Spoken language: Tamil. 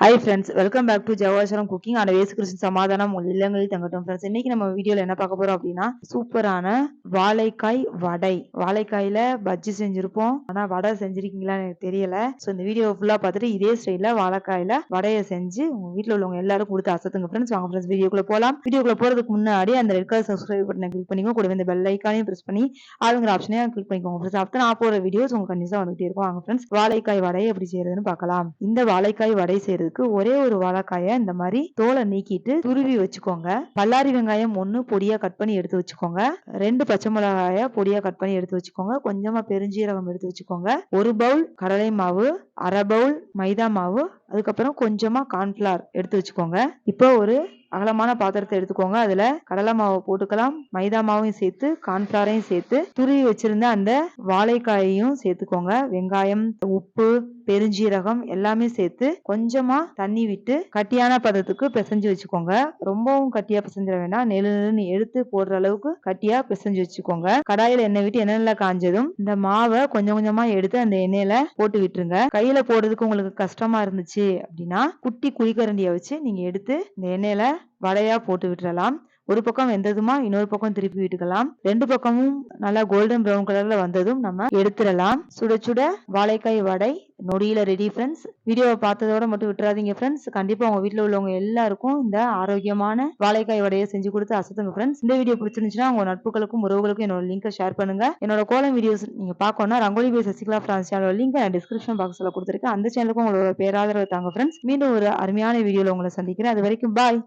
Hi friends welcome back to ஜவாசரம் cooking and வேசு கிருஷ்ணன் சமாதானம் உள்ள இல்லங்களில் தங்கட்டும். ஃப்ரெண்ட்ஸ் இன்னைக்கு நம்ம வீடியோவில் என்ன பார்க்க போகிறோம் அப்படின்னா சூப்பரான வாழைக்காய் வடை. வாழைக்காயில பஜ்ஜி செஞ்சிருப்போம். ஆனா வடை செஞ்சிருக்கீங்களான்னு எனக்கு தெரியல. ஸோ இந்த வீடியோ ஃபுல்லா பார்த்துட்டு இதே ஸ்டைல வாழைக்காயில வடையை செஞ்சு உங்க வீட்டில் உள்ளவங்க எல்லாரும் கொடுத்து அசத்துங்க ஃப்ரெண்ட்ஸ் வாங்க ஃப்ரெண்ட்ஸ் வீடியோக்குள்ள போகலாம் வீடியோக்குள்ள போறதுக்கு முன்னாடி அந்த ரெட் கலர் சப்ஸ்கிரைப் பட்டனை கிளிக் பண்ணிக்கோ. கூட இந்த பெல் ஐக்கானையும் பிரஸ் பண்ணி அதுங்கிற ஆப்ஷனையும் கிளிக் பண்ணிக்கோங்க ஃப்ரெண்ட்ஸ் அப்போ நான் போற வீடியோஸ் உங்களுக்கு கண்டிப்பா வந்துகிட்டே இருக்கும். வாங்க ஃப்ரெண்ட்ஸ் வாழைக்காய் வடையை எப்படி செய்யறதுன்னு பார்க்கலாம். இந்த வாழைக்காய் வடை செய்யறதுக்கு ஒரே ஒரு வாழைக்காய இந்த மாதிரி தோலை நீக்கிட்டு துருவி வச்சுக்கோங்க. பல்லாரி வெங்காயம் ஒன்று பொடியா கட் பண்ணி எடுத்து வச்சுக்கோங்க. ரெண்டு பச்சை பச்சை மிளகாய பொடியா கட் பண்ணி எடுத்து வச்சுக்கோங்க. கொஞ்சமா பெருஞ்சீரகம் எடுத்து வச்சுக்கோங்க. ஒரு பவுல் கடலை மாவு அரை பவுல் மைதா மாவு அதுக்கப்புறம் கொஞ்சமாக கார்ன்ஃபிளார் எடுத்து வச்சுக்கோங்க. இப்போ ஒரு அகலமான பாத்திரத்தை எடுத்துக்கோங்க. அதில் கடலை மாவை போட்டுக்கலாம். மைதா மாவையும் சேர்த்து கார்ன்ஃபிளாரையும் சேர்த்து துருவி வச்சிருந்த அந்த வாழைக்காயையும் சேர்த்துக்கோங்க. வெங்காயம் உப்பு பெருஞ்சீரகம் எல்லாமே சேர்த்து கொஞ்சமாக தண்ணி விட்டு கட்டியான பதத்துக்கு பிசைஞ்சு வச்சுக்கோங்க. ரொம்பவும் கட்டியாக பிசைஞ்சிட வேண்டாம். நெழு நெழுன்னு எடுத்து போடுற அளவுக்கு கட்டியாக பிசைஞ்சு வச்சுக்கோங்க. கடாயில் எண்ணெய் விட்டு எண்ணெயில காஞ்சதும் இந்த மாவை கொஞ்சம் கொஞ்சமாக எடுத்து அந்த எண்ணெயில் போட்டு விட்டுருங்க. கையில் போடுறதுக்கு உங்களுக்கு கஷ்டமாக இருந்துச்சு அப்படின்னா குட்டி குழிக்கரண்டியை வச்சு நீங்க எடுத்து இந்த எண்ணெயில வடையாக போட்டு விட்டுறலாம். ஒரு பக்கம் வெந்ததுமா இன்னொரு பக்கம் திருப்பி விட்டுக்கலாம். ரெண்டு பக்கமும் நல்லா கோல்டன் ப்ரௌன் கலர்ல வந்ததும் நம்ம எடுத்துடலாம். சுட சுட வாழைக்காய் வடை நொடியில ரெடி ஃப்ரெண்ட்ஸ் வீடியோவை பார்த்ததோட மட்டும் விட்டுறாதீங்க ஃப்ரெண்ட்ஸ் கண்டிப்பா உங்க வீட்டுல உள்ளவங்க எல்லாருக்கும் இந்த ஆரோக்கியமான வாழைக்காய் வடையை செஞ்சு கொடுத்து அசத்துங்க ஃப்ரெண்ட்ஸ் இந்த வீடியோ பிடிச்சிருந்துச்சுன்னா உங்க நட்புகளுக்கும் உறவுகளுக்கும் என்னோட லிங்கை ஷேர் பண்ணுங்க. என்னோட கோலம் வீடியோஸ் நீங்க பார்க்கணும்னா ரங்கோலி பை சசிகலா பிரான்ஸ் லிங்க் நான் டிஸ்கிரிப்ஷன் பாக்ஸ்ல கொடுத்துருக்கேன். அந்த சேனலுக்கும் உங்களோட பேராதரவு தாங்க ஃப்ரெண்ட்ஸ் மீண்டும் ஒரு அருமையான வீடியோல உங்களை சந்திக்கிறேன். அது வரைக்கும் பாய்